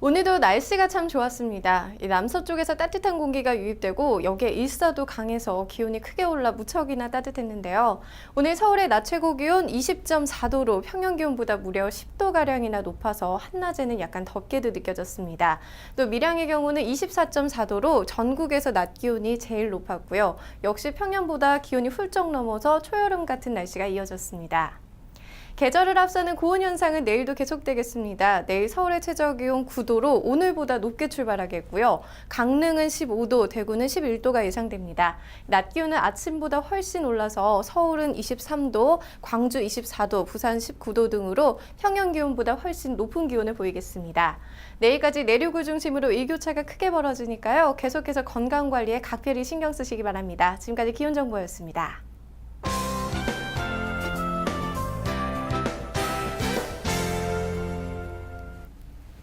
오늘도 날씨가 참 좋았습니다. 이 남서쪽에서 따뜻한 공기가 유입되고 여기에 일사도 강해서 기온이 크게 올라 무척이나 따뜻했는데요. 오늘 서울의 낮 최고 기온 20.4도로 평년 기온보다 무려 10도 가량이나 높아서 한낮에는 약간 덥게도 느껴졌습니다. 또 밀양의 경우는 24.4도로 전국에서 낮 기온이 제일 높았고요. 역시 평년보다 기온이 훌쩍 넘어서 초여름 같은 날씨가 이어졌습니다. 계절을 앞서는 고온 현상은 내일도 계속되겠습니다. 내일 서울의 최저 기온 9도로 오늘보다 높게 출발하겠고요. 강릉은 15도, 대구는 11도가 예상됩니다. 낮 기온은 아침보다 훨씬 올라서 서울은 23도, 광주 24도, 부산 19도 등으로 평년 기온보다 훨씬 높은 기온을 보이겠습니다. 내일까지 내륙을 중심으로 일교차가 크게 벌어지니까요. 계속해서 건강 관리에 각별히 신경 쓰시기 바랍니다. 지금까지 기온 정보였습니다.